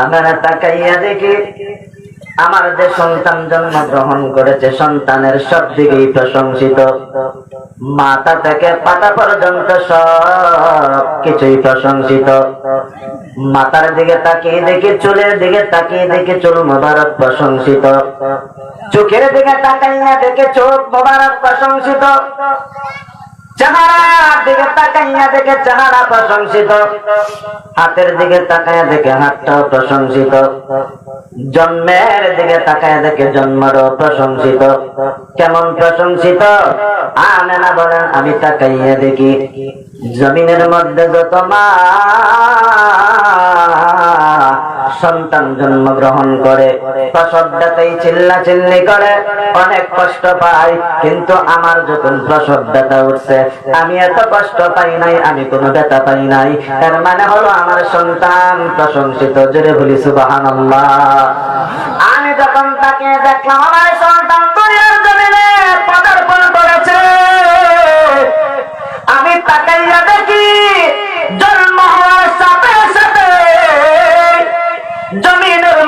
আমরা তাকাইয়া দেখি আমার যে সন্তান জন্ম গ্রহণ করেছে, সন্তানের সব দিকেই প্রশংসিত। মাথা থেকে পাতা পর্যন্ত সব কিছুই প্রশংসিত। মাথার দিকে তাকিয়ে দেখি, চুলের দিকে তাকিয়ে দেখি চুল মোবারক প্রশংসিত। চোখের দিকে তাকাইয়া দেখে চোখ মোবারক প্রশংসিত। হাতের দিকে দেখে হাতটাও প্রশংসিত। জন্মের দিকে তাকায় দেখে প্রশংসিত। কেমন প্রশংসিত? আমেনা বলেন, আমি তাকাইয়া দেখি। জমিনের মধ্যে যত মা সন্তান জন্মগ্রহণ করে। প্রসবদাতাই চিল্লা চিল্লি করে। অনেক কষ্ট পাই কিন্তু আমার যখন প্রসবদাতা উঠছে, আমি এত কষ্ট পাই নাই, আমি কোনো ব্যথা পাই নাই। এর মানে হলো আমার সন্তান প্রশংসিত, জোরে বলি সুবাহান আমি যখন তাকে দেখলাম, আমার সন্তান দুনিয়ার জমিনে পদার্পণ করেছে। আমি তাকাইয়া দেখি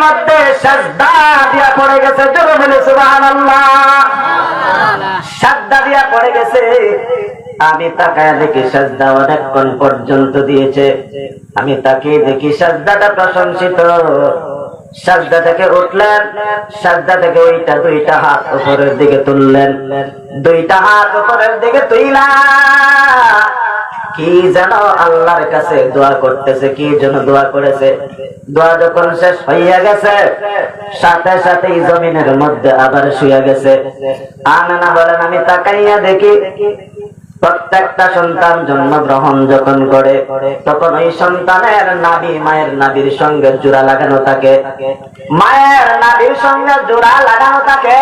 মধ্যে দিয়া পড়ে গেছে আমি তাকায় দেখি সাজদা অনেকক্ষণ পর্যন্ত দিয়েছে। আমি তাকে দেখি সাজদাটা প্রশংসিত। সাজদা থেকে উঠলেন, সাজদা থেকে ওইটা দুইটা হাত উপরের দিকে তুললেন। দুইটা হাত উপরের দিকে তুইলা। কি যেন আল্লাহর কাছে দোয়া করতেছে, কি যেন দোয়া করেছে। দোয়া যখন শেষ হইয়া গেছে, সাথে সাথে জমিনের মধ্যে আবার শুয়ে গেছে। আনানা বলেন, আমি তাকাইয়া দেখি, প্রত্যেকটা সন্তান জন্মগ্রহণ যখন করে, তখন ওই সন্তানের নাবি মায়ের নাবির সঙ্গে জোড়া লাগানো থাকে। মায়ের নাবির সঙ্গে জোড়া লাগানো থাকে।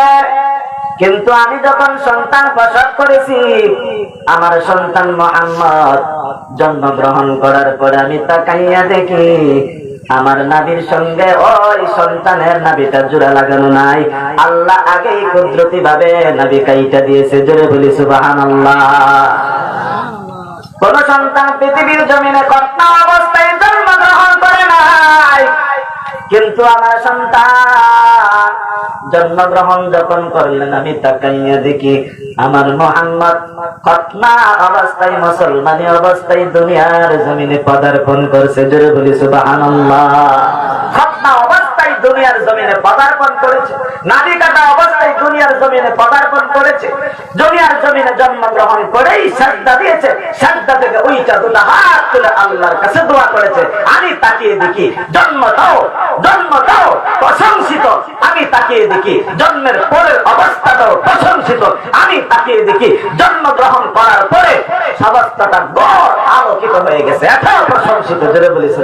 কিন্তু আমি যখন সন্তান প্রসব করেছি, আমার সন্তান মোহাম্মদ জন্মগ্রহণ করার পরে আমি তাকাইয়া দেখি, আমার নাবির সঙ্গে ওই সন্তানের নাবিটা জোড়া লাগানো নাই। আল্লাহ আগেই কুদরতি ভাবে নাবি কাইটা দিয়েছে, জোরে বলি সুবাহান আল্লাহ কোন সন্তান পৃথিবীর জমিনে কন্যা অবস্থায় জন্মগ্রহণ করে নাই, কিন্তু আমার সন্তান জন্মগ্রহণ যখন করলেন, আমি তাকাইয়া দেখি আমার মোহাম্মদ খতনা অবস্থায় মুসলমানি অবস্থায় দুনিয়ার জমিনে পদার্পণ করছে। জোরে বলি, সুবহানাল্লাহ। অবস্থায় দুনিয়ার জমিনে পদার্পণ করেছে। কাটা অবস্থায় দুনিয়ার জমিনে পদার্পণ করেছে। দিয়েছে। করেছে। আমি তাকিয়ে দেখি, জন্ম দাও জন্ম দাও প্রশংসিত আমি তাকিয়ে দেখি, জন্মের পরের অবস্থাটাও প্রশংসিত। আমি তাকিয়ে দেখি, জন্মগ্রহণ করার পরে সমস্তটা গড় আলোকিত হয়ে গেছে। এটাও প্রশংসিত, জোরে বলেছে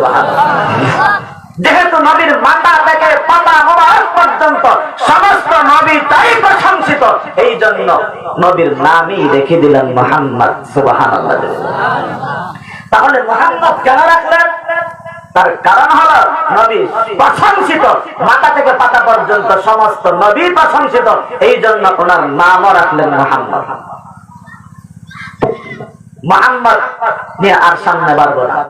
যেহেতু নবীর মাথা থেকে পাতা মোবারক পর্যন্ত সমস্ত নবীটাই প্রশংসিত এই জন্য নবীর নামই রেখে দিলেন মোহাম্মদ সুবাহান তাহলে মোহাম্মদ কেন রাখলেন? তার কারণ হলো নবী প্রশংসিত। মাথা থেকে পাতা পর্যন্ত সমস্ত নবী প্রশংসিত। এই জন্য ওনার নামও রাখলেন মোহাম্মদ। মোহাম্মদ নিয়ে আর সামনে বাড়বো না।